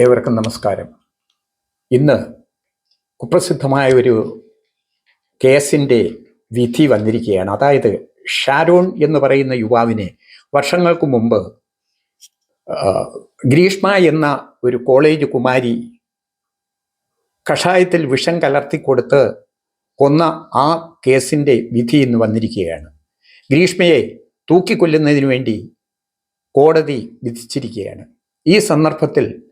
ഏവർക്കും നമസ്കാരം. ഇന്ന് കുപ്രസിദ്ധമായ ഒരു കേസിന്റെ വിധി വന്നിരിക്കുകയാണ്. അതായത് ഷാരോൺ എന്ന് പറയുന്ന യുവാവിനെ വർഷങ്ങൾക്ക് മുമ്പ് ഗ്രീഷ്മ എന്ന ഒരു കോളേജ് കുമാരി കഷായത്തിൽ വിഷം കലർത്തി കൊടുത്ത് കൊന്ന ആ കേസിന്റെ വിധി ഇന്ന് വന്നിരിക്കുകയാണ്. ഗ്രീഷ്മയെ തൂക്കിക്കൊല്ലുന്നതിന് വേണ്ടി കോടതി വിധിച്ചിരിക്കുകയാണ്. ഈ സന്ദർഭത്തിൽ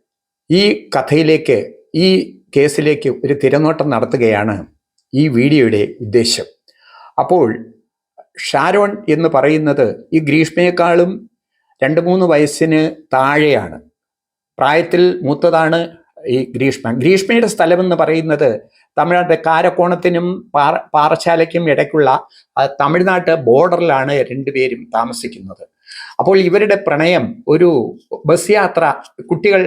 ഈ കഥയിലേക്ക് ഈ കേസിലേക്ക് ഒരു തിരനോട്ടം നടത്തുകയാണ് ഈ വീഡിയോയുടെ ഉദ്ദേശം അപ്പോൾ ഷാരോൺ എന്ന് പറയുന്നത് ഈ ഗ്രീഷ്മയെക്കാളും രണ്ട് മൂന്ന് വയസ്സിന് താഴെയാണ്. പ്രായത്തിൽ മൂത്തതാണ് ഈ ഗ്രീഷ്മ ഗ്രീഷ്മയുടെ സ്ഥലമെന്ന് പറയുന്നത് തമിഴ്നാട്ടിലെ കാരക്കോണത്തിനും പാറ പാറശാലയ്ക്കും ഇടയ്ക്കുള്ള തമിഴ്നാട്ട് ബോർഡറിലാണ് രണ്ടുപേരും താമസിക്കുന്നത്. അപ്പോൾ ഇവരുടെ പ്രണയം ഒരു ബസ് യാത്ര കുട്ടികൾ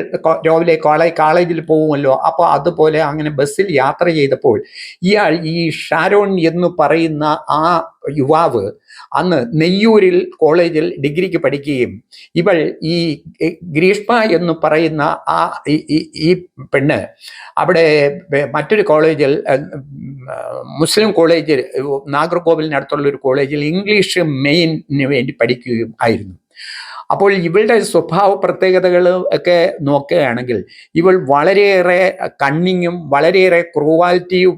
രാവിലെ കോളേജ് കോളേജിൽ പോകുമല്ലോ അപ്പോൾ അതുപോലെ അങ്ങനെ ബസ്സിൽ യാത്ര ചെയ്തപ്പോൾ ഇയാൾ ഈ ഷാരോൺ എന്ന് പറയുന്ന ആ യുവാവ് അന്ന് നെയ്യൂരിൽ കോളേജിൽ ഡിഗ്രിക്ക് പഠിക്കുകയും ഇവൾ ഈ ഗ്രീഷ്മ എന്ന് പറയുന്ന ആ ഈ പെണ്ണ് അവിടെ മറ്റൊരു കോളേജിൽ മുസ്ലിം കോളേജിൽ നാഗർകോവിലിനടുത്തുള്ള ഒരു കോളേജിൽ ഇംഗ്ലീഷ് മെയിനിന് വേണ്ടി പഠിക്കുകയും ആയിരുന്നു. അപ്പോൾ ഇവളുടെ സ്വഭാവ പ്രത്യേകതകൾ ഒക്കെ നോക്കുകയാണെങ്കിൽ ഇവൾ വളരെയേറെ കണ്ണിങ്ങും വളരെയേറെ ക്രൂവാലിറ്റിയും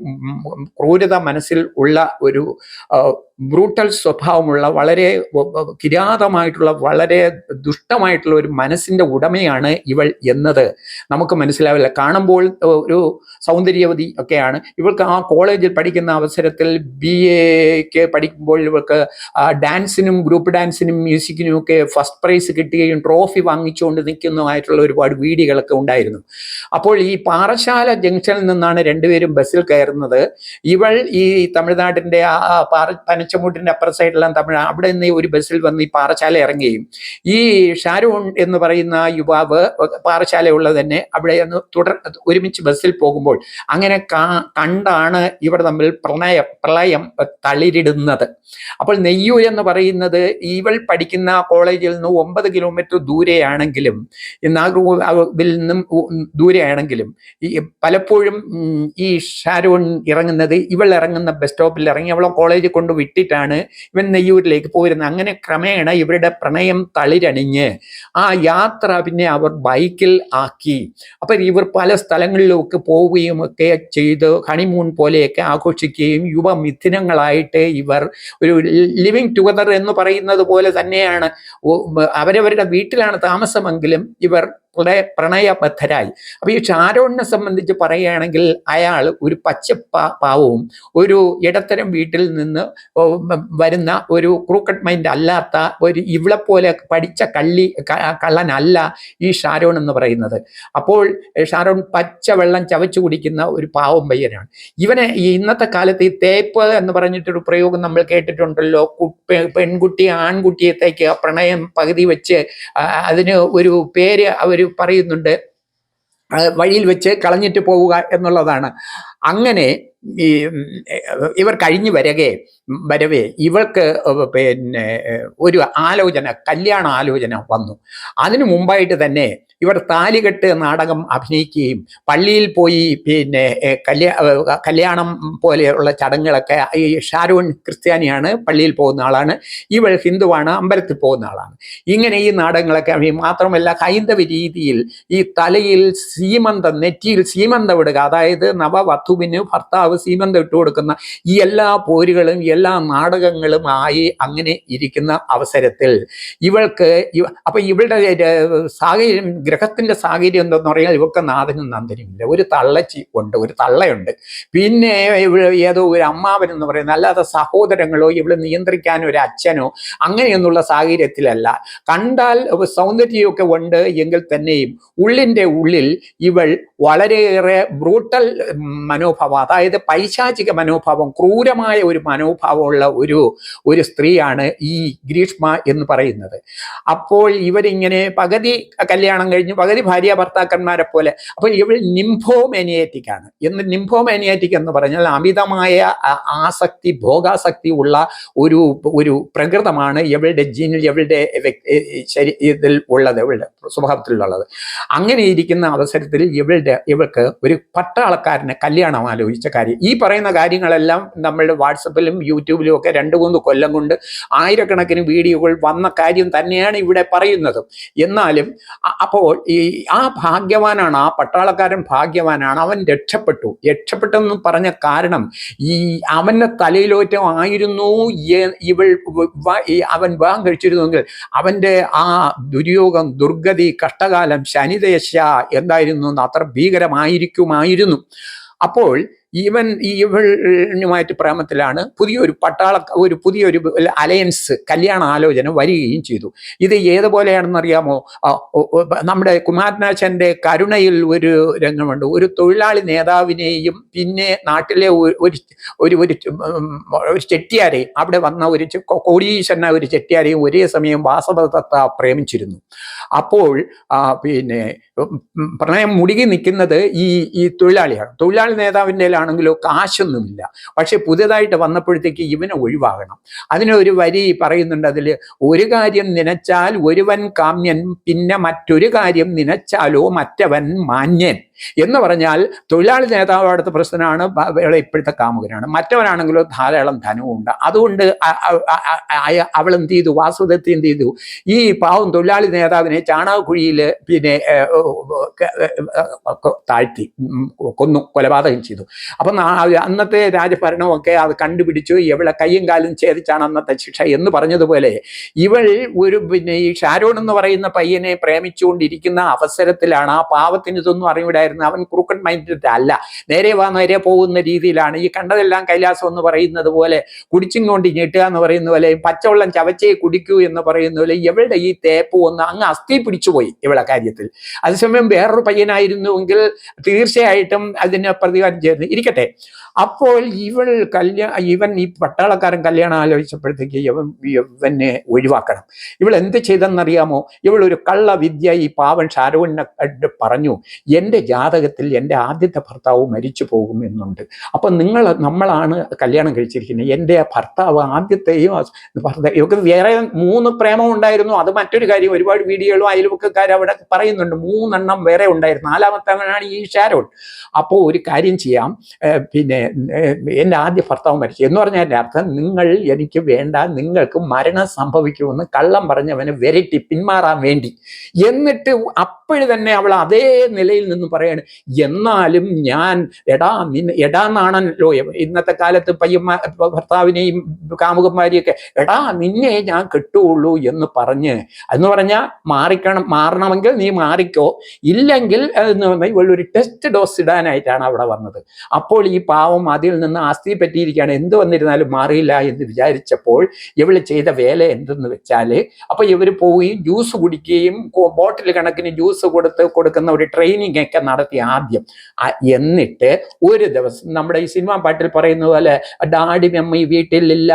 ക്രൂരത മനസ്സിൽ ഉള്ള ഒരു ബ്രൂട്ടൽ സ്വഭാവമുള്ള വളരെ കിരാതമായിട്ടുള്ള വളരെ ദുഷ്ടമായിട്ടുള്ള ഒരു മനസ്സിന്റെ ഉടമയാണ് ഇവൾ എന്നത് നമുക്ക് മനസ്സിലാവില്ല. കാണുമ്പോൾ ഒരു സൗന്ദര്യവതി ഒക്കെയാണ്. ഇവൾക്ക് ആ കോളേജിൽ പഠിക്കുന്ന അവസരത്തിൽ ബി എക്ക് പഠിക്കുമ്പോൾ ഇവൾക്ക് ഡാൻസിനും ഗ്രൂപ്പ് ഡാൻസിനും മ്യൂസിക്കിനും ഒക്കെ ഫസ്റ്റ് പ്രൈസ് കിട്ടുകയും ട്രോഫി വാങ്ങിച്ചുകൊണ്ട് നിൽക്കുന്നതുമായിട്ടുള്ള ഒരുപാട് വീഡിയോകളൊക്കെ ഉണ്ടായിരുന്നു. അപ്പോൾ ഈ പാറശാല ജംഗ്ഷനിൽ നിന്നാണ് രണ്ടുപേരും ബസ്സിൽ കയറുന്നത്. ഇവൾ ഈ തമിഴ്നാട്ടിന്റെ ആ പാറ പനച്ചമൂട്ടിന്റെ അപ്പുറ സൈഡിലാണ് തമിഴ് അവിടെ നിന്ന് ഒരു ബസ്സിൽ വന്ന് ഈ പാറശാല ഇറങ്ങുകയും. ഈ ഷാരൂൺ എന്ന് പറയുന്ന യുവാവ് പാറശാലയുള്ളത് തന്നെ അവിടെ തുടർ ഒരുമിച്ച് ബസ്സിൽ പോകുമ്പോൾ അങ്ങനെ കണ്ടാണ് ഇവർ തമ്മിൽ പ്രണയം പ്രളയം തളിരിടുന്നത്. അപ്പോൾ നെയ്യൂർ എന്ന് പറയുന്നത് ഇവൾ പഠിക്കുന്ന കോളേജിൽ നിന്ന് ഒമ്പത് കിലോമീറ്റർ ദൂരെയാണെങ്കിലും ഈ നാഗർകോവിൽ നിന്നും ദൂരെയാണെങ്കിലും ഈ പലപ്പോഴും ഈ ഷാരോൺ ഇറങ്ങുന്നത് ഇവൾ ഇറങ്ങുന്ന ബസ് സ്റ്റോപ്പിൽ ഇറങ്ങി അവളെ കോളേജിൽ കൊണ്ട് വിട്ടിട്ടാണ് ഇവൻ നെയ്യൂരിലേക്ക് പോയിരുന്നത്. അങ്ങനെ ക്രമേണ ഇവരുടെ പ്രണയം തളിരണിഞ്ഞ് ആ യാത്ര പിന്നെ അവർ ബൈക്കിൽ ആക്കി. അപ്പം ഇവർ പല സ്ഥലങ്ങളിലൊക്കെ പോവുകയും ഒക്കെ ചെയ്ത് ഹണിമൂൺ പോലെയൊക്കെ ആഘോഷിക്കുകയും യുവമിഥുനങ്ങളായിട്ട് ഇവർ ഒരു ലിവിങ് ടുഗദർ എന്ന് പറയുന്നത് പോലെ തന്നെയാണ്. അവരവരുടെ വീട്ടിലാണ് താമസമെങ്കിലും ഇവർ പ്രണയബദ്ധരായി. അപ്പൊ ഈ ഷാരോണിനെ സംബന്ധിച്ച് പറയുകയാണെങ്കിൽ അയാൾ ഒരു പച്ച പാവവും ഒരു ഇടത്തരം വീട്ടിൽ നിന്ന് വരുന്ന ഒരു ക്രൂക്കറ്റ് മൈൻഡ് അല്ലാത്ത ഒരു ഇവളെ പോലെ പഠിച്ച കള്ളി കള്ളനല്ല ഈ ഷാരോൺ എന്ന് പറയുന്നത്. അപ്പോൾ ഷാരോൺ പച്ച വെള്ളം ചവച്ചു കുടിക്കുന്ന ഒരു പാവം പയ്യനാണ്. ഇവനെ ഇന്നത്തെ കാലത്ത് ഈ തേപ്പ് എന്ന് പറഞ്ഞിട്ടൊരു പ്രയോഗം നമ്മൾ കേട്ടിട്ടുണ്ടല്ലോ. പെൺകുട്ടി ആൺകുട്ടിയത്തേക്ക് ആ പ്രണയം പകുതി വെച്ച് അതിന് ഒരു പേര് അവർ പറയുന്നുണ്ട് വഴിയിൽ വെച്ച് കളഞ്ഞിട്ട് പോവുക എന്നുള്ളതാണ്. അങ്ങനെ ഈ ഇവർ കഴിഞ്ഞു വരകെ വരവേ ഇവൾക്ക് പിന്നെ ഒരു ആലോചന കല്യാണ ആലോചന വന്നു. അതിനു മുമ്പായിട്ട് തന്നെ ഇവർ താലികെട്ട് നാടകം അഭിനയിക്കുകയും പള്ളിയിൽ പോയി പിന്നെ കല്യാ കല്യാണം പോലെയുള്ള ചടങ്ങുകളൊക്കെ ഈ ഷാരൂൺ ക്രിസ്ത്യാനിയാണ് പള്ളിയിൽ പോകുന്ന ആളാണ്. ഇവൾ ഹിന്ദുവാണ് അമ്പലത്തിൽ പോകുന്ന ആളാണ്. ഇങ്ങനെ ഈ നാടകങ്ങളൊക്കെ അഭിനയി- മാത്രമല്ല ഹൈന്ദവ രീതിയിൽ ഈ തലയിൽ സീമന്തം നെറ്റിയിൽ സീമന്തം ഇടുക അതായത് നവവധുവിന് ഭർത്താവ് സീമന്തം ഇട്ട് കൊടുക്കുന്ന ഈ എല്ലാ പോരുകളും എല്ലാ നാടകങ്ങളും ആയി അങ്ങനെ ഇരിക്കുന്ന അവസരത്തിൽ ഇവൾക്ക് ഇവ- അപ്പൊ ഇവളുടെ സാഹചര്യം ഗ്രഹത്തിന്റെ സാഹചര്യം എന്തെന്ന് പറഞ്ഞാൽ ഇവക്ക് നാഥനും നന്ദനുമില്ല. ഒരു തള്ളച്ചി ഉണ്ട് ഒരു തള്ളയുണ്ട്. പിന്നെ ഏതോ ഒരു അമ്മാവൻ എന്ന് പറയുന്നത് അല്ലാതെ സഹോദരങ്ങളോ ഇവിടെ നിയന്ത്രിക്കാൻ ഒരു അച്ഛനോ അങ്ങനെയൊന്നുള്ള സാഹചര്യത്തിലല്ല. കണ്ടാൽ സൗന്ദര്യമൊക്കെ ഉണ്ട് എങ്കിൽ തന്നെയും ഉള്ളിന്റെ ഉള്ളിൽ ഇവൾ വളരെയേറെ ബ്രൂട്ടൽ മനോഭാവം അതായത് പൈശാചിക മനോഭാവം ക്രൂരമായ ഒരു മനോഭാവമുള്ള ഒരു ഒരു സ്ത്രീയാണ് ഈ ഗ്രീഷ്മ എന്ന് പറയുന്നത്. അപ്പോൾ ഇവരിങ്ങനെ പകുതി കല്യാണം പകുതി ഭാര്യ ഭർത്താക്കന്മാരെ പോലെ. അപ്പോൾ ഇവൾ നിംഫോമേനിയേറ്റിക് ആണ്. എന്ന് നിംഫോമേനിയേറ്റിക് എന്ന് പറഞ്ഞാൽ അമിതമായ ആസക്തി ഭോഗാസക്തി ഉള്ള ഒരു ഒരു പ്രകൃതമാണ് ഇവളുടെ ജീനിൽ ഇവളുടെ ശരി ഇതിൽ ഉള്ളത് ഇവളുടെ സ്വഭാവത്തിലുള്ളത്. അങ്ങനെ ഇരിക്കുന്ന അവസരത്തിൽ ഇവളുടെ ഇവൾക്ക് ഒരു പട്ടാളക്കാരനെ കല്യാണം ആലോചിച്ച കാര്യം. ഈ പറയുന്ന കാര്യങ്ങളെല്ലാം നമ്മളുടെ വാട്സപ്പിലും യൂട്യൂബിലും ഒക്കെ രണ്ട് മൂന്ന് കൊല്ലം കൊണ്ട് ആയിരക്കണക്കിന് വീഡിയോകൾ വന്ന കാര്യം തന്നെയാണ് ഇവിടെ പറയുന്നത്. എന്നാലും അ- അപ്പോൾ ഈ ആ ഭാഗ്യവാനാണ് ആ പട്ടാളക്കാരൻ ഭാഗ്യവാനാണ് അവൻ രക്ഷപ്പെട്ടു. രക്ഷപ്പെട്ടെന്ന് പറഞ്ഞ കാരണം ഈ അവന്റെ തലയിലോറ്റം ആയിരുന്നു ഇവൾ അവൻ വിവാഹം കഴിച്ചിരുന്നെങ്കിൽ അവന്റെ ആ ദുര്യോഗം ദുർഗതി കഷ്ടകാലം ശനിദേശ എന്തായിരുന്നു അത്ര ഭീകരമായിരിക്കുമായിരുന്നു. അപ്പോൾ ഇവൻ ഈ ഇവളുമായിട്ട് പ്രേമത്തിലാണ് പുതിയൊരു പട്ടാള ഒരു പുതിയൊരു അലയൻസ് കല്യാണ ആലോചന വരികയും ചെയ്തു. ഇത് ഏതുപോലെയാണെന്നറിയാമോ? നമ്മുടെ കുമാരനാശന്റെ കരുണയിൽ ഒരു രംഗമുണ്ട്. ഒരു തൊഴിലാളി നേതാവിനെയും പിന്നെ നാട്ടിലെ ഒരു ഒരു ഒരു ചെട്ടിയാരെയും അവിടെ വന്ന ഒരു ചെ- കോ- ഒരു ചെട്ടിയാരെയും ഒരേ സമയം വാസവദത്ത പ്രേമിച്ചിരുന്നു. അപ്പോൾ പിന്നെ പ്രണയം മുടുകി നിൽക്കുന്നത് ഈ ഈ തൊഴിലാളിയാണ്. തൊഴിലാളി നേതാവിന്റെ ആണെങ്കിലോ കാശൊന്നുമില്ല. പക്ഷെ പുതിയതായിട്ട് വന്നപ്പോഴത്തേക്ക് ഇവനെ ഒഴിവാകണം. അതിനൊരു വരി പറയുന്നുണ്ട് അതിൽ ഒരു കാര്യം നനച്ചാൽ ഒരുവൻ കാമ്യൻ പിന്നെ മറ്റൊരു കാര്യം നനച്ചാലോ മറ്റവൻ മാന്യൻ. എന്ന് പറഞ്ഞാൽ തൊഴിലാളി നേതാവ് അടുത്ത പ്രശ്നമാണ് ഇപ്പോഴത്തെ കാമുകനാണ്. മറ്റവനാണെങ്കിലോ ധാരാളം ധനവും ഉണ്ട് അതുകൊണ്ട് അവൾ എന്ത് ചെയ്തു? വാസുദത്തി എന്ത് ചെയ്തു? ഈ പാവം തൊഴിലാളി നേതാവിനെ ചാണകക്കുഴിയിൽ പിന്നെ താഴ്ത്തി കൊന്നു കൊലപാതകം ചെയ്തു. അപ്പം അന്നത്തെ രാജഭരണമൊക്കെ അത് കണ്ടുപിടിച്ചു. ഇവളെ കയ്യും കാലും ഛേദിച്ചാണ് അന്നത്തെ ശിക്ഷ എന്ന് പറഞ്ഞതുപോലെ ഇവൾ ഒരു പിന്നെ ഈ ഷാരോൺ എന്ന് പറയുന്ന പയ്യനെ പ്രേമിച്ചുകൊണ്ടിരിക്കുന്ന അവസരത്തിലാണ് ആ പാവത്തിന് ഇതൊന്നും അറിവിടായിരുന്നു അവൻ ക്രൂക്കൺ മൈൻഡ് അല്ല. നേരെ വാ നേരെ പോകുന്ന രീതിയിലാണ്. ഈ കണ്ടതെല്ലാം കൈലാസം എന്ന് പറയുന്നത് പോലെ കുടിച്ചും കൊണ്ട് ഞെട്ടുക എന്ന് പറയുന്ന പോലെ പച്ചവെള്ളം ചവച്ചേ കുടിക്കൂ എന്ന് പറയുന്ന പോലെ ഇവളുടെ ഈ തേപ്പ് ഒന്ന് അങ്ങ് അസ്ഥി പിടിച്ചുപോയി ഇവളെ കാര്യത്തിൽ. അതേസമയം വേറൊരു പയ്യനായിരുന്നുവെങ്കിൽ തീർച്ചയായിട്ടും അതിന് പ്രതികാരം ചേർന്ന് ഇരിക്കട്ടെ. അപ്പോൾ ഇവൾ കല്യാ ഇവൻ ഈ പട്ടാളക്കാരൻ കല്യാണം ആലോചിച്ചപ്പോഴത്തേക്ക് ഇവൻ ഇവനെ ഒഴിവാക്കണം. ഇവൾ എന്ത് ചെയ്തെന്നറിയാമോ? ഇവൾ ഒരു കള്ള വിദ്യ ഈ പാവൻ കണ്ട് പറഞ്ഞു എന്റെ ജാതകത്തിൽ എന്റെ ആദ്യത്തെ ഭർത്താവ് മരിച്ചു പോകും എന്നുണ്ട്. അപ്പം നിങ്ങൾ നമ്മളാണ് കല്യാണം കഴിച്ചിരിക്കുന്നത്. എന്റെ ഭർത്താവ് ആദ്യത്തെയും ഭർത്താവ് ഇവർക്ക് വേറെ മൂന്ന് പ്രേമം ഉണ്ടായിരുന്നു. അത് മറ്റൊരു കാര്യം ഒരുപാട് വീഡിയോകളും അയൽവക്കക്കാർ അവിടെ പറയുന്നുണ്ട്. മൂന്നെണ്ണം വേറെ ഉണ്ടായിരുന്നു. നാലാമത്തെ നാലാമത്തവനാണ് ഈ ഷാരോൺ. അപ്പോൾ ഒരു കാര്യം ചെയ്യാം. പിന്നെ എന്റെ ആദ്യ ഭർത്താവ് മരിച്ചു. എന്ന് പറഞ്ഞാൽ എന്റെ അർത്ഥം നിങ്ങൾ എനിക്ക് വേണ്ട നിങ്ങൾക്ക് മരണം സംഭവിക്കുമെന്ന് കള്ളം പറഞ്ഞവന് വെരട്ടി പിന്മാറാൻ വേണ്ടി. എന്നിട്ട് അപ്പോഴ് തന്നെ അവൾ അതേ നിലയിൽ നിന്ന് പറയാണ് എന്നാലും ഞാൻ എടാ നിന്നെ എടാന്നാണല്ലോ ഇന്നത്തെ കാലത്ത് പയ്യന്മാർ ഭർത്താവിനെയും കാമുകന്മാരെയൊക്കെ എടാ നിന്നെ ഞാൻ കിട്ടുകയുള്ളൂ എന്ന് പറഞ്ഞ് എന്ന് പറഞ്ഞാൽ മാറിക്കണം മാറണമെങ്കിൽ നീ മാറിക്കോ ഇല്ലെങ്കിൽ എന്ന് പറഞ്ഞാൽ ഒരു ടെസ്റ്റ് ഡോസ് ഇടാനായിട്ടാണ് അവിടെ വന്നത്. അപ്പോൾ ഈ പാവം അതിൽ നിന്ന് ആസ്തി പറ്റിയിരിക്കുകയാണ്. എന്ത് വന്നിരുന്നാലും മാറിയില്ല എന്ന് വിചാരിച്ചപ്പോൾ ഇവൾ ചെയ്ത വേല എന്തെന്ന് വെച്ചാൽ അപ്പോൾ ഇവർ പോവുകയും ജ്യൂസ് കുടിക്കുകയും ബോട്ടിൽ കണക്കിന് ജ്യൂസ് കൊടുത്ത് കൊടുക്കുന്ന ഒരു ട്രെയിനിങ് ഒക്കെ നടത്തി ആദ്യം. എന്നിട്ട് ഒരു ദിവസം നമ്മുടെ ഈ സിനിമാ പാട്ടിൽ പറയുന്ന പോലെ ഡാഡി അമ്മ ഈ വീട്ടിലില്ല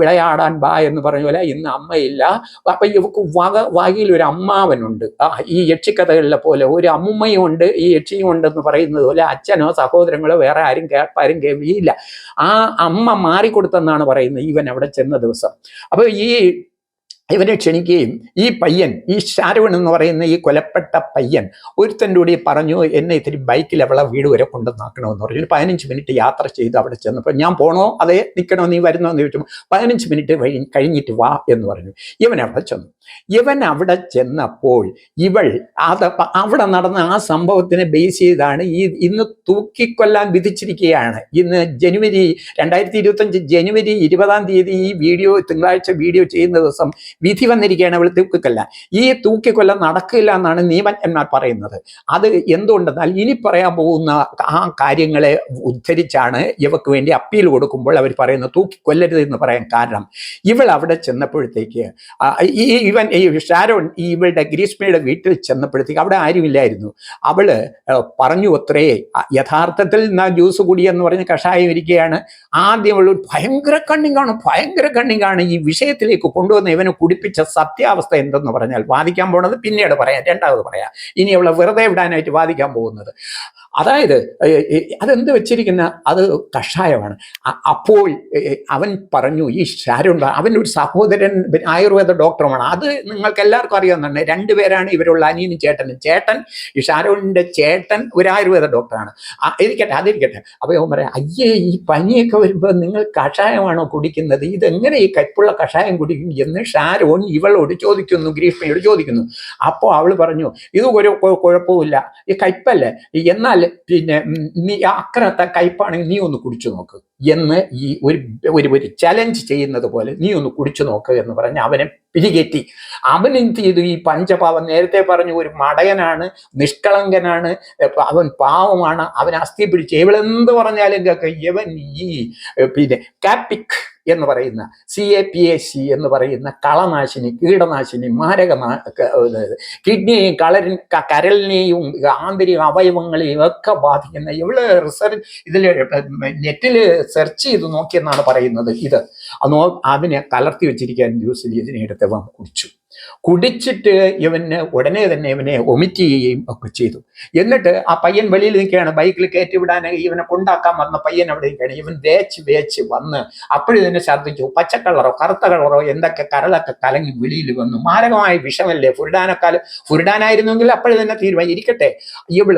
വിളയാടാൻ ബാ എന്ന് പറഞ്ഞ പോലെ ഇന്ന് അമ്മയില്ല. അപ്പൊ ഇവക്ക് വക വകയിൽ ഒരു അമ്മാവനുണ്ട്. ഈ യക്ഷിക്കഥകളിലെ പോലെ ഒരു അമ്മുമ്മയും ഉണ്ട് ഈ യക്ഷിയും ഉണ്ടെന്ന് പറയുന്നത് പോലെ അച്ഛനോ സഹോദരങ്ങളോ വേറെ ആരും കേൾപ്പാരും കേൾവിയില്ല. ആ അമ്മ മാറിക്കൊടുത്തെന്നാണ് പറയുന്നത് ഇവൻ അവിടെ ചെന്ന ദിവസം. അപ്പൊ ഈ ഇവനെ ക്ഷണിക്കുകയും ഈ പയ്യൻ ഈ ഷാരുവൺ എന്ന് പറയുന്ന ഈ കൊലപ്പെട്ട പയ്യൻ ഒരുത്തന്റെ കൂടി പറഞ്ഞു എന്നെ ഇത്തിരി ബൈക്കിൽ അവളെ വീട് വരെ കൊണ്ടുവന്നാക്കണമെന്ന് പറഞ്ഞു. പതിനഞ്ച് മിനിറ്റ് യാത്ര ചെയ്ത് അവിടെ ചെന്നപ്പോൾ ഞാൻ പോണോ? അതെ നിൽക്കണോ നീ വരുന്നോ? എന്ന് ചോദിച്ചു പതിനഞ്ച് മിനിറ്റ് കഴിഞ്ഞിട്ട് വാ എന്ന് പറഞ്ഞു. ഇവൻ അവിടെ ചെന്നു. ഇവൻ അവിടെ ചെന്നപ്പോൾ ഇവൾ അത് അവിടെ നടന്ന ആ സംഭവത്തിനെ ബേസ് ചെയ്താണ് ഈ ഇന്ന് തൂക്കിക്കൊല്ലാൻ വിധിച്ചിരിക്കുകയാണ്. ഇന്ന് ജനുവരി രണ്ടായിരത്തി ഇരുപത്തഞ്ച് ജനുവരി ഇരുപതാം തീയതി ഈ വീഡിയോ തിങ്കളാഴ്ച വീഡിയോ ചെയ്യുന്ന ദിവസം വിധി വന്നിരിക്കുകയാണ് അവൾ തൂക്കിക്കൊല്ല ഈ തൂക്കിക്കൊല്ല നടക്കില്ല എന്നാണ് നിയമജ്ഞന്മാർ പറയുന്നത്. അത് എന്തുകൊണ്ടെന്നാൽ ഇനി പറയാൻ പോകുന്ന ആ കാര്യങ്ങളെ ഉദ്ധരിച്ചാണ് ഇവക്ക് വേണ്ടി അപ്പീൽ കൊടുക്കുമ്പോൾ അവർ പറയുന്നത് തൂക്കിക്കൊല്ലരുത് എന്ന് പറയാൻ കാരണം. ഇവൾ അവിടെ ചെന്നപ്പോഴത്തേക്ക് ഈ ഇവൻ ഈ ഷാരോൺ ഈ ഇവളുടെ ഗ്രീഷ്മയുടെ വീട്ടിൽ ചെന്നപ്പോഴത്തേക്ക് അവിടെ ആരുമില്ലായിരുന്നു. അവൾ പറഞ്ഞു അത്രേ യഥാർത്ഥത്തിൽ ജ്യൂസ് കൂടി എന്ന് പറഞ്ഞ് കഷായം ഇരിക്കുകയാണ്. ആദ്യം അവൾ ഭയങ്കര കണ്ണിങ്ങാണ് ഭയങ്കര കണ്ണിങ്ങാണ് ഈ വിഷയത്തിലേക്ക് കൊണ്ടുവന്ന് ഇവന് കുടിപ്പിച്ച സത്യാവസ്ഥ എന്തെന്ന് പറഞ്ഞാൽ വാദിക്കാൻ പോണത് പിന്നീട് പറയാം രണ്ടാമത് പറയാം. ഇനി അവളെ വെറുതെ വിടാനായിട്ട് വാദിക്കാൻ പോകുന്നത്. അതായത് അതെന്ത് വെച്ചിരിക്കുന്ന അത് കഷായമാണ്. അപ്പോൾ അവൻ പറഞ്ഞു ഈ ശാരുണ്ട അവന്റെ ഒരു സഹോദരൻ ആയുർവേദ ഡോക്ടറുമാണ്. അത് നിങ്ങൾക്ക് എല്ലാവർക്കും അറിയാവുന്നതാണ്. രണ്ടുപേരാണ് ഇവരുള്ള അനിയനും ചേട്ടനും. ചേട്ടൻ ഈ ഷാരൂണിന്റെ ചേട്ടൻ ഒരു ആയുർവേദ ഡോക്ടറാണ്. ഇരിക്കട്ടെ അതിരിക്കട്ടെ. അപ്പോൾ അവൻ പറയാം അയ്യേ ഈ പനിയൊക്കെ വരുമ്പോൾ നിങ്ങൾ കഷായമാണോ കുടിക്കുന്നത്? ഇതെങ്ങനെ ഈ കയ്പുള്ള കഷായം കുടിക്കും? എന്ന് ഷാരോൺ ഇവളോട് ചോദിക്കുന്നു ഗ്രീഷ്മയോട് ചോദിക്കുന്നു. അപ്പോൾ അവൾ പറഞ്ഞു ഇത് ഒരു കുഴപ്പമില്ല ഈ കയ്പല്ലേ? എന്നാൽ പിന്നെ നീ അക്കരത്തെ കയ്പാണെങ്കിൽ നീ ഒന്ന് കുടിച്ചു നോക്ക്. എന്ന് ഈ ഒരു ഒരു ചലഞ്ച് ചെയ്യുന്നത് പോലെ നീ ഒന്ന് കുടിച്ചു നോക്ക് എന്ന് പറഞ്ഞ് അവനെ പിരികെറ്റി അവൻ എന്ത് ചെയ്തു? ഈ പഞ്ചപാവം നേരത്തെ പറഞ്ഞു ഒരു മടയനാണ് നിഷ്കളങ്കനാണ് അവൻ പാവമാണ് അവൻ അസ്ഥി പിടിച്ച് ഇവളെന്ത് പറഞ്ഞാലും കേൾക്ക. ഈ പിന്നെ കാപ്പിക് എന്ന് പറയുന്ന C A P A C എന്ന് പറയുന്ന കളനാശിനി കീടനാശിനി മാരക കിഡ്നിയെയും കളരി കരലിനെയും ആന്തരിക അവയവങ്ങളെയും ഒക്കെ ബാധിക്കുന്ന ഇവൾ റിസർച്ച് ഇതിൽ നെറ്റിൽ സെർച്ച് ചെയ്ത് നോക്കിയെന്നാണ് പറയുന്നത് ഇത്. അതോ അതിനെ കലർത്തി വെച്ചിരിക്കാൻ ജ്യൂസിൽ ഇതിനെ അവൻ കുടിച്ചു കുടിച്ചിട്ട് ഇവന് ഉടനെ തന്നെ ഇവനെ ഒമിറ്റ് ചെയ്യുകയും ഒക്കെ ചെയ്തു. എന്നിട്ട് ആ പയ്യൻ വെളിയിൽ നിൽക്കുകയാണ്. ബൈക്കിൽ കയറ്റി വിടാനായി ഇവനെ കൊണ്ടാക്കാൻ വന്ന പയ്യൻ അവിടെ നിൽക്കുകയാണ് ഇവൻ വേച്ച് വേച്ച് വന്ന് അപ്പോഴും ഇതിനെ ഛർദ്ദിച്ചു പച്ചക്കളറോ കറുത്ത കളറോ എന്തൊക്കെ കരളൊക്കെ കലങ്ങി വെളിയിൽ വന്നു. മാരകമായ വിഷമല്ലേ? ഫുർഡാനക്കാലം ഫുരിടാനായിരുന്നെങ്കിൽ അപ്പോഴും തന്നെ തീരുമാനം ഇരിക്കട്ടെ ഇവൾ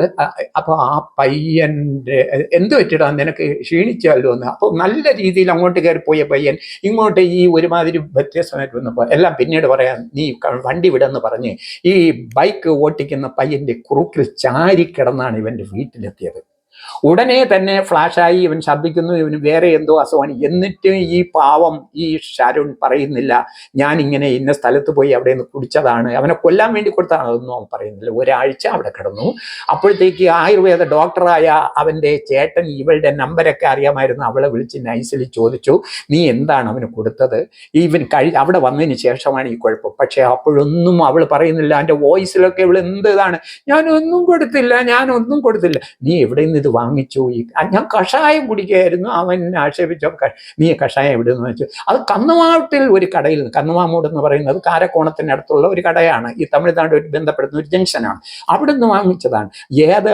അപ്പോൾ ആ പയ്യന്റെ എന്ത് പറ്റിടാ നിനക്ക് ക്ഷീണിച്ചല്ലോ എന്ന്. അപ്പോൾ നല്ല രീതിയിൽ അങ്ങോട്ട് കയറിപ്പോയ പയ്യൻ ഇങ്ങോട്ട് ഈ ഒരുമാതിരി വ്യത്യസ്തമായിട്ട് വന്നപ്പോൾ എല്ലാം പിന്നീട് പറയാം നീ വണ്ടി വിടെന്ന് പറഞ്ഞ് ഈ ബൈക്ക് ഓട്ടിക്കുന്ന പയ്യന്റെ കുറുക്കിൽ ചാരി കിടന്നാണ് ഇവന്റെ വീട്ടിലെത്തിയത്. ഉടനെ തന്നെ ഫ്ലാഷായി ഇവൻ ശബ്ദിക്കുന്നു ഇവന് വേറെ എന്തോ അസുഖമാണ്. എന്നിട്ട് ഈ പാവം ഈ ഷരുൺ പറയുന്നില്ല ഞാൻ ഇങ്ങനെ ഇന്ന സ്ഥലത്ത് പോയി അവിടെ നിന്ന് കുടിച്ചതാണ്. അവനെ കൊല്ലാൻ വേണ്ടി കൊടുത്താണ് അതൊന്നും അവൻ പറയുന്നില്ല. ഒരാഴ്ച അവിടെ കിടന്നു. അപ്പോഴത്തേക്ക് ആയുർവേദ ഡോക്ടറായ അവന്റെ ചേട്ടൻ ഇവളുടെ നമ്പരൊക്കെ അറിയാമായിരുന്നു. അവളെ വിളിച്ച് നൈസിൽ ചോദിച്ചു നീ എന്താണ് അവന് കൊടുത്തത്? ഇവൻ കഴി അവിടെ വന്നതിന് ശേഷമാണ് ഈ കുഴപ്പം. പക്ഷേ അപ്പോഴൊന്നും അവൾ പറയുന്നില്ല. എന്റെ വോയിസിലൊക്കെ ഇവൾ എന്ത് ഇതാണ് ഞാനൊന്നും കൊടുത്തില്ല ഞാനൊന്നും കൊടുത്തില്ല. നീ എവിടെ നിന്ന് ഇത് വാങ്ങിച്ചു. ഈ ഞാൻ കഷായം കുടിക്കുകയായിരുന്നു. അവൻ ആക്ഷേപിച്ചു. ആക്ഷേപിച്ചോ "ക- നീ കഷായം എവിടെ നിന്ന് വെച്ചു. അത് കന്നുമാട്ടിൽ ഒരു കടയിൽ നിന്ന് കന്നുമാമൂട് എന്ന് പറയുന്നത് കാരക്കോണത്തിനടുത്തുള്ള ഒരു കടയാണ്. ഈ തമിഴ്നാട് ബന്ധപ്പെടുന്ന ഒരു ജംഗ്ഷനാണ്. അവിടെ നിന്ന് വാങ്ങിച്ചതാണ്. ഏത്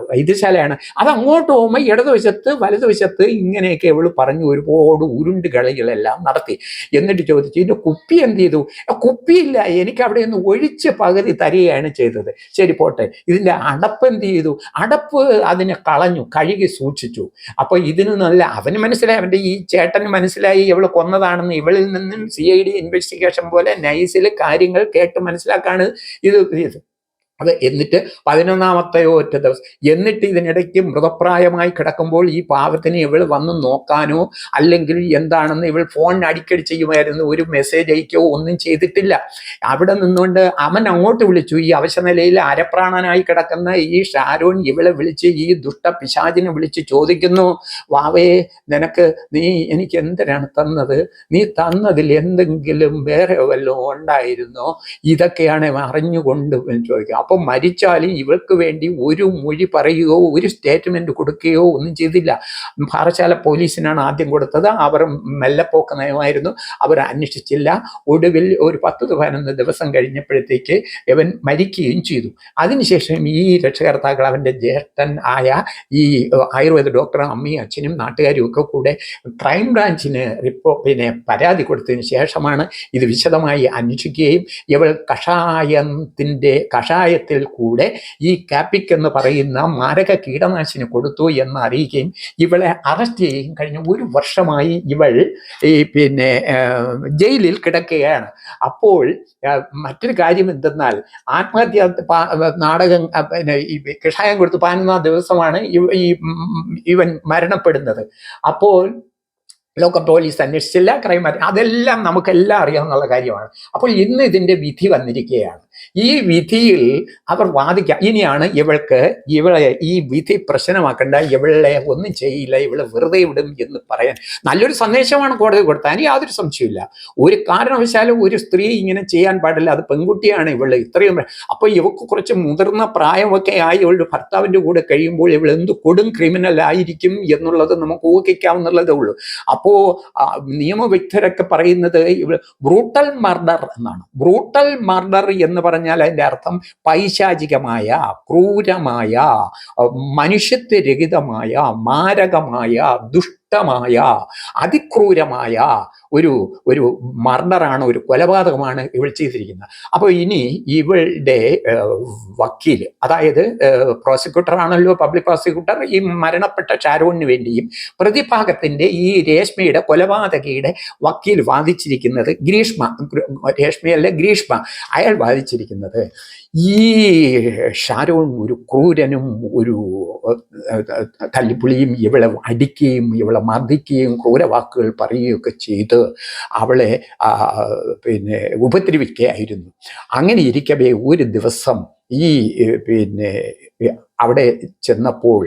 വൈദ്യശാലയാണ്. അത് അങ്ങോട്ട് പോകുമ്പോൾ ഇടതുവശത്ത് വലതുവശത്ത് ഇങ്ങനെയൊക്കെ ഇവൾ പറഞ്ഞു ഒരുപാട് ഉരുണ്ട് കളികളെല്ലാം നടത്തി. എന്നിട്ട് ചോദിച്ചു ഇതിന്റെ കുപ്പി എന്ത് ചെയ്തു? "ആ, കുപ്പിയില്ല. എനിക്ക് അവിടെ നിന്ന് ഒഴിച്ച് പകുതി തരികയാണ് ചെയ്തത്. ശരി പോട്ടെ. ഇതിന്റെ അടപ്പ് എന്ത് ചെയ്തു? അടപ്പ് അതിനെ കളഞ്ഞു കഴുകി സൂക്ഷിച്ചു. അപ്പോൾ ഇതിന് നല്ല അവന് മനസ്സിലായി അവന്റെ ഈ ചേട്ടന് മനസ്സിലായി ഇവൾ കൊന്നതാണെന്ന് ഇവളിൽ നിന്നും സി ഐ ഡി ഇൻവെസ്റ്റിഗേഷൻ പോലെ നൈസിൽ കാര്യങ്ങൾ കേട്ട് മനസ്സിലാക്കാണ് ഇത് ഇത്. അത് എന്നിട്ട് പതിനൊന്നാമത്തെയോ ഒറ്റ ദിവസം. എന്നിട്ട് ഇതിനിടയ്ക്ക് മൃതപ്രായമായി കിടക്കുമ്പോൾ ഈ പാവത്തിന് ഇവൾ വന്ന് നോക്കാനോ അല്ലെങ്കിൽ എന്താണെന്ന് ഇവൾ ഫോൺ അടിക്കടി ചെയ്യുമായിരുന്നു ഒരു മെസ്സേജ് അയക്കോ ഒന്നും ചെയ്തിട്ടില്ല. അവിടെ നിന്നുകൊണ്ട് അവൻ അങ്ങോട്ട് വിളിച്ചു. ഈ അവശനിലയിൽ അരപ്രാണനായി കിടക്കുന്ന ഈ ഷാരോൺ ഇവളെ വിളിച്ച് ഈ ദുഷ്ട പിശാചിനെ വിളിച്ച് ചോദിക്കുന്നു വാവയെ നിനക്ക് നീ എനിക്ക് എന്തിനാണ് തന്നത്? നീ തന്നതിൽ എന്തെങ്കിലും വേറെ വല്ലതും ഉണ്ടായിരുന്നോ? ഇതൊക്കെയാണ് അറിഞ്ഞുകൊണ്ട് ചോദിക്കുക. അപ്പം മരിച്ചാലും ഇവൾക്ക് വേണ്ടി ഒരു മൊഴി പറയുകയോ ഒരു സ്റ്റേറ്റ്മെന്റ് കൊടുക്കുകയോ ഒന്നും ചെയ്തില്ല. പാറശാല പോലീസിനാണ് ആദ്യം കൊടുത്തത്. അവർ മെല്ലപ്പോക്ക് നയമായിരുന്നു അവർ അന്വേഷിച്ചില്ല. ഒടുവിൽ ഒരു പത്ത് പതിനൊന്ന് ദിവസം കഴിഞ്ഞപ്പോഴത്തേക്ക് ഇവൻ മരിക്കുകയും ചെയ്തു. അതിനുശേഷം ഈ രക്ഷകർത്താക്കൾ അവന്റെ ജ്യേഷ്ഠൻ ആയ ഈ ആയുർവേദ ഡോക്ടർ അമ്മയും അച്ഛനും നാട്ടുകാരും ഒക്കെ കൂടെ ക്രൈം ബ്രാഞ്ചിന് പിന്നെ പരാതി കൊടുത്തതിന് ശേഷമാണ് ഇത് വിശദമായി അന്വേഷിക്കുകയും ഇവൾ കഷായത്തിന്റെ കഷായത്തിൽ കൂടെ ഈ കാപ്പിക് എന്ന് പറയുന്ന മാരക കീടനാശിനി കൊടുത്തു എന്ന് അറിയുകയും ഇവളെ അറസ്റ്റ് ചെയ്യുകയും കഴിഞ്ഞ ഒരു വർഷമായി ഇവൾ ഈ പിന്നെ ജയിലിൽ കിടക്കുകയാണ്. അപ്പോൾ മറ്റൊരു കാര്യം എന്തെന്നാൽ ആത്മഹത്യ നാടകം പിന്നെ ഈ കഷായം കൊടുത്ത് പതിനൊന്നാം ദിവസമാണ് ഈ ഇവൻ മരണപ്പെടുന്നത്. അപ്പോൾ ലോക്കൽ പോലീസ് അന്വേഷിച്ചില്ല ക്രൈം അതെല്ലാം നമുക്കെല്ലാം അറിയാവുന്ന കാര്യമാണ്. അപ്പോൾ ഇന്ന് ഇതിന്റെ വിധി വന്നിരിക്കുകയാണ്. ഈ വിധിയിൽ അവർ വാദിക്കാം ഇനിയാണ് ഇവൾക്ക് ഇവളെ ഈ വിധി പ്രശ്നമാക്കണ്ട ഇവളെ ഒന്നും ചെയ്യില്ല ഇവളെ വെറുതെ വിടും എന്ന് പറയാൻ. നല്ലൊരു സന്ദേശമാണ് കോടതി കൊടുത്തത്. അതിന് യാതൊരു സംശയമില്ല ഒരു കാരണവശാലും ഒരു സ്ത്രീ ഇങ്ങനെ ചെയ്യാൻ പാടില്ല. അത് പെൺകുട്ടിയാണ് ഇവൾ. ഇത്രയും അപ്പോൾ ഇവക്ക് കുറച്ച് മുതിർന്ന പ്രായമൊക്കെ ആയി ഇവളുടെ ഭർത്താവിന്റെ കൂടെ കഴിയുമ്പോൾ ഇവൾ എന്ത് കൊടും ക്രിമിനൽ ആയിരിക്കും എന്നുള്ളത് നമുക്ക് ഊഹിക്കാവുന്നതേ ഉള്ളൂ. അപ്പോൾ നിയമവിദഗ്ധരൊക്കെ പറയുന്നത് ഇവൾ ബ്രൂട്ടൽ മർഡർ എന്നാണ്. ബ്രൂട്ടൽ മർഡർ എന്ന് പറഞ്ഞാൽ അതിന്റെ അർത്ഥം പൈശാചികമായ ക്രൂരമായ മനുഷ്യത്വരഹിതമായ മാരകമായ ദുഷ്ടമായ അതിക്രൂരമായ ഒരു ഒരു മർഡറാണ് ഒരു കൊലപാതകമാണ് ഇവൾ ചെയ്തിരിക്കുന്നത്. അപ്പോൾ ഇനി ഇവളുടെ വക്കീൽ അതായത് പ്രോസിക്യൂട്ടറാണല്ലോ പബ്ലിക് പ്രോസിക്യൂട്ടർ ഈ മരണപ്പെട്ട ഷാരോണിന് വേണ്ടിയും പ്രതിഭാഗത്തിന്റെ ഈ രേഷ്മയുടെ കൊലപാതകയുടെ വക്കീൽ വാദിച്ചിരിക്കുന്നത് ഗ്രീഷ്മ ഗ്ര- രേഷ്മയല്ല ഗ്രീഷ്മ അയാൾ വാദിച്ചിരിക്കുന്നത്. ഈ ഷാരോൺ ഒരു ക്രൂരനും ഒരു തല്ലിപ്പുളിയും ഇവളെ അടിക്കുകയും ഇവളെ മർദ്ദിക്കുകയും ക്രൂരവാക്കുകൾ പറയുകയൊക്കെ ചെയ്ത് അവളെ പിന്നെ ഉപദ്രവിക്കുകയായിരുന്നു. അങ്ങനെ ഇരിക്കവേ ഒരു ദിവസം ഈ പിന്നെ അവിടെ ചെന്നപ്പോൾ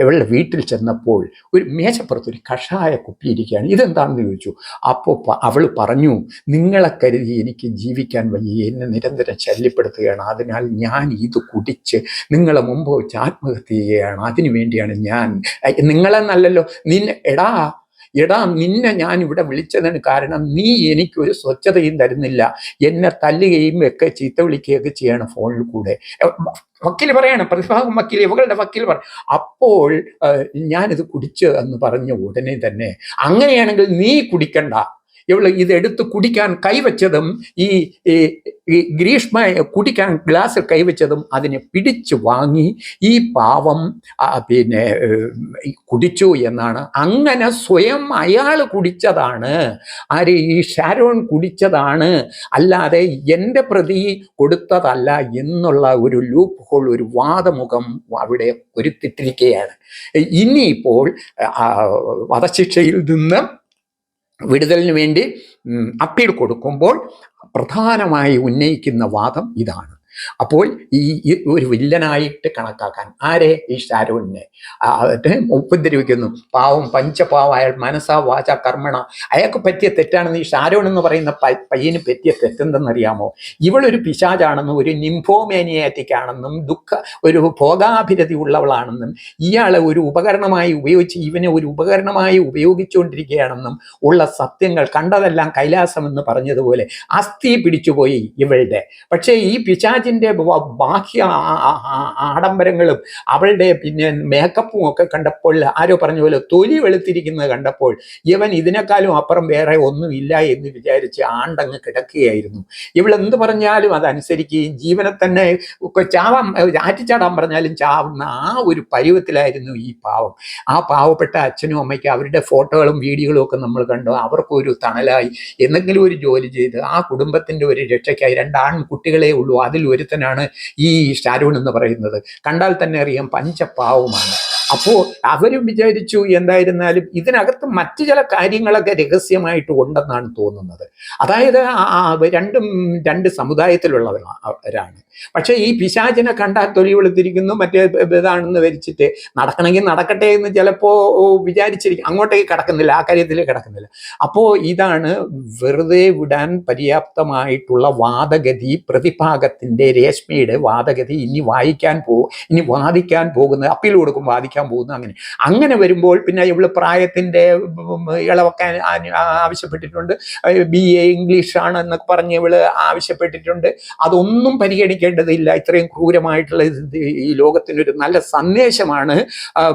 ഇവളുടെ വീട്ടിൽ ചെന്നപ്പോൾ ഒരു മേശപ്പുറത്ത് ഒരു കഷായ കുപ്പി ഇരിക്കുകയാണ് ഇതെന്താണെന്ന് ചോദിച്ചു. അപ്പോൾ അവൾ പറഞ്ഞു നിങ്ങളെ കരുതി എനിക്ക് ജീവിക്കാൻ വയ്യ. എന്നെ നിരന്തരം ശല്യപ്പെടുത്തുകയാണ്. അതിനാൽ ഞാൻ ഇത് കുടിച്ച് നിങ്ങളെ മുമ്പ് വെച്ച് ആത്മഹത്യ ചെയ്യുകയാണ്. അതിനു വേണ്ടിയാണ് ഞാൻ. നിങ്ങളെന്നല്ലല്ലോ. നിന്നെ എടാ എടാ നിന്നെ ഞാൻ ഇവിടെ വിളിച്ചതിന് കാരണം നീ എനിക്കൊരു സ്വച്ഛതയും തരുന്നില്ല. എന്നെ തല്ലുകയും ഒക്കെ ചീത്ത വിളിക്കുകയൊക്കെ ചെയ്യണം ഫോണിൽ കൂടെ. വക്കീൽ പറയാണ് പ്രതിഭാഗം വക്കീൽ ഇവകളുടെ വക്കീൽ പറ. അപ്പോൾ ഞാനിത് കുടിച്ച് എന്ന് പറഞ്ഞ ഉടനെ തന്നെ അങ്ങനെയാണെങ്കിൽ നീ കുടിക്കണ്ട. ഇവൾ ഇതെടുത്ത് കുടിക്കാൻ കൈവച്ചതും ഈ ഗ്രീഷ്മ കുടിക്കാൻ ഗ്ലാസ് കൈവച്ചതും അതിനെ പിടിച്ചു വാങ്ങി ഈ പാവം പിന്നെ കുടിച്ചു എന്നാണ്. അങ്ങനെ സ്വയം അയാൾ കുടിച്ചതാണ്. ആര് ഈ ഷാരോൺ കുടിച്ചതാണ്. അല്ലാതെ എന്റെ പ്രതി കൊടുത്തതല്ല എന്നുള്ള ഒരു ലൂപ്പ് ഹോൾ ഒരു വാദമുഖം അവിടെ ഒരുത്തിട്ടിരിക്കുകയാണ് ഇനിയിപ്പോൾ വധശിക്ഷയിൽ നിന്ന് വിടുതലിന് വേണ്ടി അപ്പീൽ കൊടുക്കുമ്പോൾ പ്രധാനമായി ഉന്നയിക്കുന്ന വാദം ഇതാണ്. അപ്പോൾ ഈ ഒരു വില്ലനായിട്ട് കണക്കാക്കാൻ. ആരെ? ഈ ഷാരൂണിനെ ഉപദ്രവിക്കുന്നു. പാവം പഞ്ചപാവം അയാൾ മനസ്സാ വാച കർമ്മണ. അയാൾക്ക് പറ്റിയ തെറ്റാണെന്ന് ഈ ഷാരോൺ എന്ന് പറയുന്ന പയ്യന് പറ്റിയ തെറ്റെന്തെന്നറിയാമോ? ഇവളൊരു പിശാചാണെന്നും ഒരു നിംഫോമേനിയാറ്റിക് ആണെന്നും ദുഃഖ ഒരു ഭോഗാഭിരതി ഉള്ളവളാണെന്നും ഇയാളെ ഒരു ഉപകരണമായി ഉപയോഗിച്ച് ഇവനെ ഒരു ഉപകരണമായി ഉപയോഗിച്ചുകൊണ്ടിരിക്കുകയാണെന്നും ഉള്ള സത്യങ്ങൾ കണ്ടതെല്ലാം കൈലാസം എന്ന് പറഞ്ഞതുപോലെ അസ്ഥി പിടിച്ചുപോയി ഇവളുടെ. പക്ഷേ ഈ പിശാചിന്റെ ബ- ബാക്കി ആഡംബരങ്ങളും അവളുടെ പിന്നെ മേക്കപ്പും ഒക്കെ കണ്ടപ്പോൾ ആരോ പറഞ്ഞ പോലെ തൊലി വെളുത്തിരിക്കുന്നത് കണ്ടപ്പോൾ ഇവൻ ഇതിനേക്കാളും അപ്പുറം വേറെ ഒന്നുമില്ല എന്ന് വിചാരിച്ച് ആണ്ടങ്ങ് കിടക്കുകയായിരുന്നു. ഇവൾ പറഞ്ഞാലും അതനുസരിക്കുകയും ജീവനെ തന്നെ ചാവാൻ ആറ്റിച്ചാടാൻ പറഞ്ഞാലും ചാവുന്ന ആ ഒരു പരുവത്തിലായിരുന്നു ഈ പാവം. ആ പാവപ്പെട്ട അച്ഛനും അമ്മയ്ക്കും അവരുടെ ഫോട്ടോകളും വീഡിയോകളും ഒക്കെ നമ്മൾ കണ്ടു. അവർക്കൊരു തണലായി. എന്തെങ്കിലും ഒരു ജോലി ചെയ്ത് ആ കുടുംബത്തിന്റെ ഒരു രക്ഷയ്ക്കായി രണ്ട് കുട്ടികളെ ഉള്ളൂ. അതിൽ ഒരുത്തനാണ് ഈ ഷാരൂൺ എന്ന് പറയുന്നത്. കണ്ടാൽ തന്നെ അറിയാം പഞ്ചപാവമാണ്. അപ്പോൾ അവരും വിചാരിച്ചു എന്തായിരുന്നാലും ഇതിനകത്ത് മറ്റു ചില കാര്യങ്ങളൊക്കെ രഹസ്യമായിട്ട് ഉണ്ടെന്നാണ് തോന്നുന്നത്. അതായത് രണ്ടും രണ്ട് സമുദായത്തിലുള്ളവരാണ്. പക്ഷേ ഈ പിശാചിനെ കണ്ടാൽ തൊലി വെളുത്തിരിക്കുന്നു മറ്റേ ഇതാണെന്ന് വരിച്ചിട്ട് നടക്കണമെങ്കിൽ നടക്കട്ടെ എന്ന് ചിലപ്പോൾ വിചാരിച്ചിരിക്കും. അങ്ങോട്ടേക്ക് കിടക്കുന്നില്ല ആ കാര്യത്തിൽ കിടക്കുന്നില്ല. അപ്പോൾ ഇതാണ് വെറുതെ വിടാൻ പര്യാപ്തമായിട്ടുള്ള വാദഗതി പ്രതിഭാഗത്തിന്റെ രേഷ്മയുടെ വാദഗതി. ഇനി വായിക്കാൻ പോ ഇനി വാദിക്കാൻ പോകുന്നത് അപ്പീൽ കൊടുക്കും വാദിക്കാൻ പോകുന്നു അങ്ങനെ. അങ്ങനെ വരുമ്പോൾ പിന്നെ ഇവൾ പ്രായത്തിന്റെ ഇളവൊക്കെ ആവശ്യപ്പെട്ടിട്ടുണ്ട്. ബി എ ഇംഗ്ലീഷാണ് എന്നൊക്കെ പറഞ്ഞ് ഇവൾ ആവശ്യപ്പെട്ടിട്ടുണ്ട്. അതൊന്നും പരിഗണിക്കേണ്ടതില്ല. ഇത്രയും ക്രൂരമായിട്ടുള്ള ഈ ലോകത്തിനൊരു നല്ല സന്ദേശമാണ്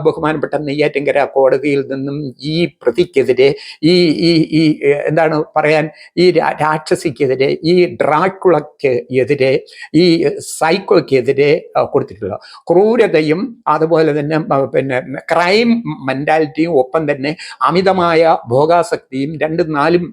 ബഹുമാനപ്പെട്ട നെയ്യാറ്റിങ്കര കോടതിയിൽ നിന്നും ഈ പ്രതിക്കെതിരെ ഈ ഈ ഈ എന്താണ് പറയാൻ ഈ രാക്ഷസിക്കെതിരെ ഈ ഡ്രാക്കുളക്ക് എതിരെ ഈ സൈക്കോയ്ക്കെതിരെ കൊടുത്തിട്ടുള്ളത്. കൊടുത്തിട്ടുള്ള ക്രൂരതയും അതുപോലെ തന്നെ പിന്നെ ക്രൈം മെന്റാലിറ്റിയും ഒപ്പം തന്നെ അമിതമായ ഭോഗാസക്തിയും രണ്ടും നാലും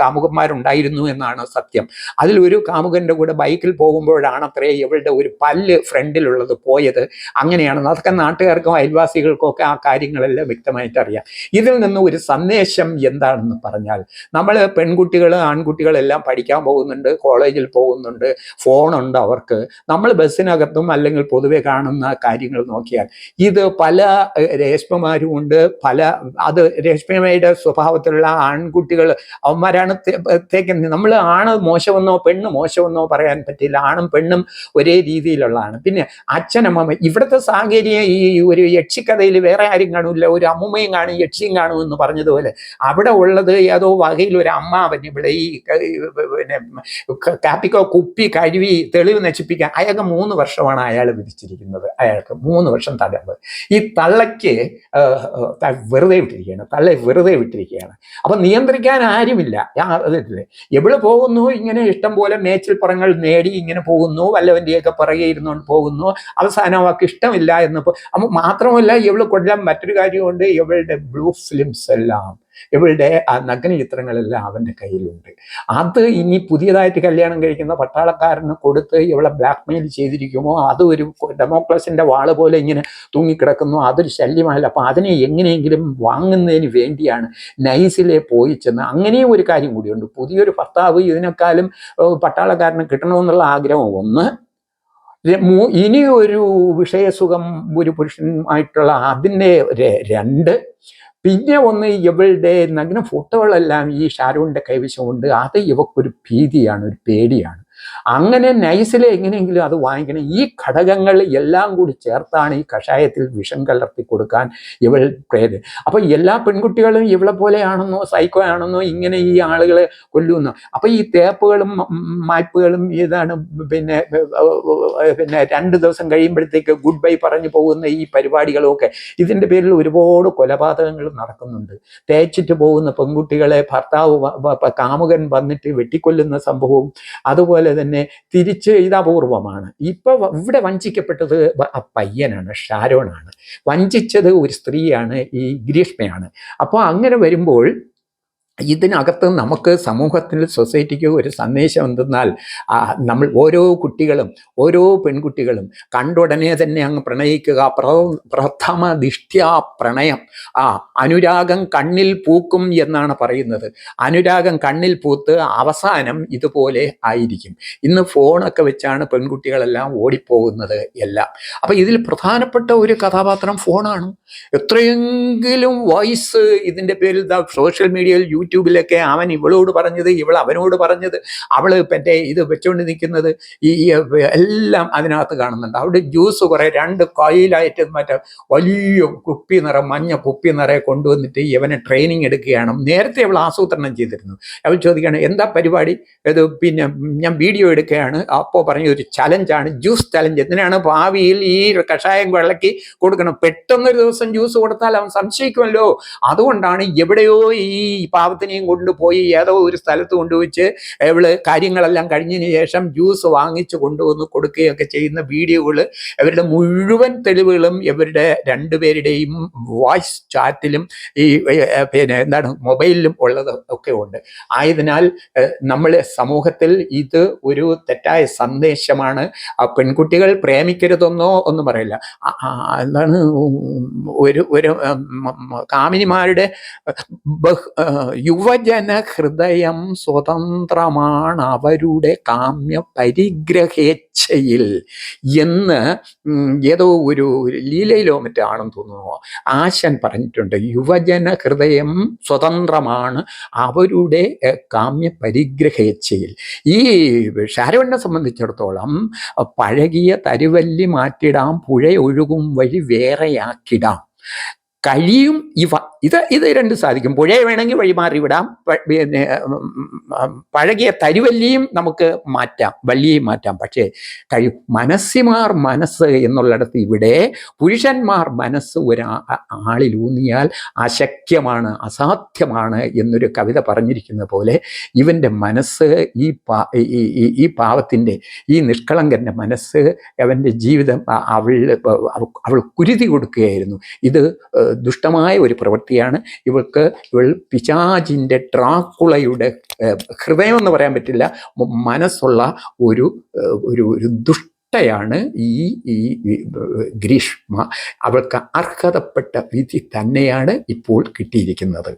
കാമുകന്മാരുണ്ടായിരുന്നു എന്നാണ് സത്യം. അതിലൊരു കാമുകന്റെ കൂടെ ബൈക്കിൽ പോകുമ്പോഴാണ് അത്രേ ഇവളുടെ ഒരു പല്ല് ഫ്രണ്ടിലുള്ളത് പോയത്. അങ്ങനെയാണ് അതൊക്കെ നാട്ടുകാർക്കും അയൽവാസികൾക്കും ഒക്കെ ആ കാര്യങ്ങളെല്ലാം വ്യക്തമായിട്ട് അറിയാം. ഇതിൽ നിന്ന് ഒരു സന്ദേശം എന്താണെന്ന് പറഞ്ഞാൽ നമ്മൾ പെൺകുട്ടികൾ ആൺകുട്ടികളെല്ലാം പഠിക്കാൻ പോകുന്നുണ്ട് കോളേജിൽ പോകുന്നുണ്ട് ഫോണുണ്ട് അവർക്ക്. നമ്മൾ ബസ്സിനകത്തും അല്ലെങ്കിൽ പൊതുവെ കാണുന്ന കാര്യങ്ങൾ നോക്കിയാൽ ഇത് പല ഏഹ്, രേഷ്മമാരും ഉണ്ട്. പല അത് രേഷ്മയുടെ സ്വഭാവത്തിലുള്ള ആൺകുട്ടികൾ അവന്മാരാണ് തേക്കുന്നത്. നമ്മൾ ആണ് മോശമെന്നോ പെണ്ണ് മോശമെന്നോ പറയാൻ പറ്റില്ല. ആണും പെണ്ണും ഒരേ രീതിയിലുള്ളതാണ്. പിന്നെ അച്ഛനമ്മ ഇവിടുത്തെ സാഹചര്യം ഈ ഒരു യക്ഷിക്കഥയിൽ വേറെ ആരും കാണില്ല. ഒരു അമ്മുമ്മയും കാണും യക്ഷിയും കാണും എന്ന് പറഞ്ഞതുപോലെ. അവിടെ ഉള്ളത് ഏതോ വകയിൽ ഒരു അമ്മാവൻ ഇവിടെ ഈ പിന്നെ കാപ്പിക്കോ കുപ്പി കഴുകി തെളിവ് നശിപ്പിക്കാൻ അയാൾക്ക് മൂന്ന് വർഷമാണ് അയാൾ വിധിച്ചിരിക്കുന്നത്. അയാൾക്ക് മൂന്ന് വർഷം തടവ്. ഈ തള്ളയ്ക്ക് വെറുതെ വിട്ടിരിക്കുകയാണ്. തള്ളെ വെറുതെ വിട്ടിരിക്കുകയാണ്. അപ്പം നിയന്ത്രിക്കാൻ ആരുമില്ല. എവിടെ പോകുന്നു? ഇങ്ങനെ ഇഷ്ടം പോലെ മേച്ചിൽ പറങ്ങൾ നേടി ഇങ്ങനെ പോകുന്നു. വല്ലവന്റെയൊക്കെ പുറകെ ഇരുന്നുകൊണ്ട് പോകുന്നു. അവസാനം അവർക്ക് ഇഷ്ടമില്ല അപ്പം മാത്രമല്ല ഇവൾ കൊല്ലാൻ മറ്റൊരു കാര്യമുണ്ട്. ഇവളുടെ ബ്ലൂ ഫിലിംസ് എല്ലാം. ഇവളുടെ ആ നഗ്ന ചിത്രങ്ങളെല്ലാം അവന്റെ കയ്യിലുണ്ട്. അത് ഇനി പുതിയതായിട്ട് കല്യാണം കഴിക്കുന്ന പട്ടാളക്കാരന് കൊടുത്ത് ഇവളെ ബ്ലാക്ക്മെയിൽ ചെയ്തിരിക്കുമോ? അത് ഒരു ഡെമോക്രസിന്റെ വാൾ പോലെ ഇങ്ങനെ തൂങ്ങിക്കിടക്കുന്നു. അതൊരു ശല്യമല്ല. അപ്പം അതിനെ എങ്ങനെയെങ്കിലും വാങ്ങുന്നതിന് വേണ്ടിയാണ് നൈസിലെ പോയി ചെന്ന് അങ്ങനെയും ഒരു കാര്യം കൂടിയുണ്ട്. പുതിയൊരു ഭർത്താവ് ഇതിനേക്കാളും പട്ടാളക്കാരന് കിട്ടണമെന്നുള്ള ആഗ്രഹം ഒന്ന്. ഇനിയൊരു വിഷയസുഖം ഒരു പുരുഷനുമായിട്ടുള്ള അതിന്റെ രണ്ട്. പിന്നെ ഒന്ന് ഇവളുടെ നഗ്ന ഫോട്ടോകളെല്ലാം ഈ ഷാരൂണിന്റെ കൈവശമുണ്ട് അത് ഇവക്കൊരു ഭീതിയാണ് ഒരു പേടിയാണ്. അങ്ങനെ നൈസിലെ എങ്ങനെയെങ്കിലും അത് വാങ്ങിക്കണം. ഈ ഘടകങ്ങൾ എല്ലാം കൂടി ചേർത്താണ് ഈ കഷായത്തിൽ വിഷം കലർത്തി കൊടുക്കാൻ ഇവൾ പ്രേത്. അപ്പൊ എല്ലാ പെൺകുട്ടികളും ഇവളെ പോലെയാണെന്നോ സൈക്കോ ആണെന്നോ ഇങ്ങനെ ഈ ആളുകളെ കൊല്ലുന്നു. അപ്പൊ ഈ തേപ്പുകളും മായ്പുകളും ഇതാണ് പിന്നെ പിന്നെ രണ്ട് ദിവസം കഴിയുമ്പോഴത്തേക്ക് ഗുഡ് ബൈ പറഞ്ഞു പോകുന്ന ഈ പരിപാടികളും ഒക്കെ ഇതിന്റെ പേരിൽ ഒരുപാട് കൊലപാതകങ്ങൾ നടക്കുന്നുണ്ട്. തേച്ചിട്ട് പോകുന്ന പെൺകുട്ടികളെ ഭർത്താവ് കാമുകൻ വന്നിട്ട് വെട്ടിക്കൊല്ലുന്ന സംഭവവും അതുപോലെ തന്നെ തിരിച്ച് ഇത് അപൂർവമാണ് ഇപ്പൊ ഇവിടെ വഞ്ചിക്കപ്പെട്ടത് ആ പയ്യനാണ് ഷാരോണാണ്. വഞ്ചിച്ചത് ഒരു സ്ത്രീയാണ് ഈ ഗ്രീഷ്മയാണ്. അപ്പോൾ അങ്ങനെ വരുമ്പോൾ ഇതിനകത്ത് നമുക്ക് സമൂഹത്തിൽ സൊസൈറ്റിക്ക് ഒരു സന്ദേശം എന്തെന്നാൽ നമ്മൾ ഓരോ കുട്ടികളും ഓരോ പെൺകുട്ടികളും കണ്ടുടനെ തന്നെ അങ്ങ് പ്രണയിക്കുക. പ്ര- പ്രഥമ ദിഷ്ട്യാ പ്രണയം. ആ അനുരാഗം കണ്ണിൽ പൂക്കും എന്നാണ് പറയുന്നത്. അനുരാഗം കണ്ണിൽ പൂത്ത് അവസാനം ഇതുപോലെ ആയിരിക്കും. ഇന്ന് ഫോണൊക്കെ വെച്ചാണ് പെൺകുട്ടികളെല്ലാം ഓടിപ്പോകുന്നത് എല്ലാം. അപ്പം ഇതിൽ പ്രധാനപ്പെട്ട ഒരു കഥാപാത്രം ഫോണാണ്. എത്രയെങ്കിലും വോയിസ് ഇതിന്റെ പേരിൽ സോഷ്യൽ മീഡിയയിൽ യൂട്യൂബിലൊക്കെ അവൻ ഇവളോട് പറഞ്ഞത് ഇവൾ അവനോട് പറഞ്ഞത് അവൾ മറ്റേ ഇത് വെച്ചുകൊണ്ട് നിൽക്കുന്നത് ഈ എല്ലാം അതിനകത്ത് കാണുന്നുണ്ട്. അവിടെ ജ്യൂസ് കുറേ രണ്ട് കയ്യിലായിട്ട് മറ്റേ വലിയ കുപ്പി നിറം മഞ്ഞ കുപ്പി നിറയെ കൊണ്ടുവന്നിട്ട് ഇവനെ ട്രെയിനിങ് എടുക്കുകയാണ്. നേരത്തെ അവൾ ആസൂത്രണം ചെയ്തിരുന്നു. അവൾ ചോദിക്കുകയാണ് എന്താ പരിപാടി? ഇത് പിന്നെ ഞാൻ വീഡിയോ എടുക്കുകയാണ്. അപ്പോൾ പറഞ്ഞ ഒരു ചലഞ്ചാണ് ജ്യൂസ് ചലഞ്ച് എന്തിനാണ് ഭാവിയിൽ ഈ കഷായം വിളക്കി കൊടുക്കണം? പെട്ടെന്നൊരു ദിവസം ജ്യൂസ് കൊടുത്താൽ അവൻ സംശയിക്കുമല്ലോ. അതുകൊണ്ടാണ് എവിടെയോ ഈ പാവത്തിനെയും കൊണ്ടുപോയി ഏതോ ഒരു സ്ഥലത്ത് കൊണ്ടുവച്ച് ഇവൾ കാര്യങ്ങളെല്ലാം കഴിഞ്ഞതിന് ശേഷം ജ്യൂസ് വാങ്ങിച്ചു കൊണ്ടുവന്ന് കൊടുക്കുകയൊക്കെ ചെയ്യുന്ന വീഡിയോകൾ ഇവരുടെ മുഴുവൻ തെളിവുകളും ഇവരുടെ രണ്ടുപേരുടെയും വോയിസ് ചാറ്റിലും ഈ പിന്നെ എന്താണ് മൊബൈലിലും ഉള്ളത് ഒക്കെ ഉണ്ട്. ആയതിനാൽ നമ്മൾ സമൂഹത്തിൽ ഇത് ഒരു തെറ്റായ സന്ദേശമാണ്. ആ പെൺകുട്ടികൾ പ്രേമിക്കരുതെന്നോ ഒന്നും പറയില്ല. എന്താണ് ഒരു ഒരു കാമിനിമാരുടെ ബഹ് യുവജന ഹൃദയം സ്വതന്ത്രമാണ് അവരുടെ കാമ്യ പരിഗ്രഹേച്ഛയിൽ എന്ന് ഏതോ ഒരു ലീലയിലോ മറ്റാണെന്ന് തോന്നുന്നു. ആശൻ പറഞ്ഞിട്ടുണ്ട് യുവജന ഹൃദയം സ്വതന്ത്രമാണ് അവരുടെ കാമ്യ പരിഗ്രഹേച്ഛയിൽ ഈ ഷാരവണ്ണെ സംബന്ധിച്ചിടത്തോളം പഴകിയ തരുവല്ലി മാറ്റിടാം പുഴ ഒഴുകും വഴി വേറെയാക്കിടാം. കഴിയും ഇവ ഇത് ഇത് രണ്ടും സാധിക്കും. പുഴയെ വേണമെങ്കിൽ വഴിമാറി വിടാം പിന്നെ പഴകിയ തരുവല്ലിയും നമുക്ക് മാറ്റാം. വല്ലിയും മാറ്റാം. പക്ഷേ കഴി മനസ്സിമാർ മനസ്സ് എന്നുള്ളിടത്ത് ഇവിടെ പുരുഷന്മാർ മനസ്സ് ഒരാ ആളിലൂന്നിയാൽ അശക്യമാണ് അസാധ്യമാണ് എന്നൊരു കവിത പറഞ്ഞിരിക്കുന്ന പോലെ ഇവന്റെ മനസ്സ് ഈ പാ ഈ പാവത്തിന്റെ ഈ നിഷ്കളങ്കന്റെ മനസ്സ് അവന്റെ ജീവിതം അവൾ അവ- അവൾ കുരുതി കൊടുക്കുകയായിരുന്നു. ഇത് ദുഷ്ടമായ ഒരു പ്രവൃത്തിയാണ് ഇവൾക്ക് ഇവൾ പിശാചിന്റെ ട്രാക്കുളയുടെ ഹൃദയം എന്ന് പറയാൻ പറ്റില്ല. മനസ്സുള്ള ഒരു ഒരു ഒരു ദുഷ്ടയാണ് ഈ ഈ ഗ്രീഷ്മ. അവൾക്ക് അർഹതപ്പെട്ട വിധി തന്നെയാണ് ഇപ്പോൾ കിട്ടിയിരിക്കുന്നത്.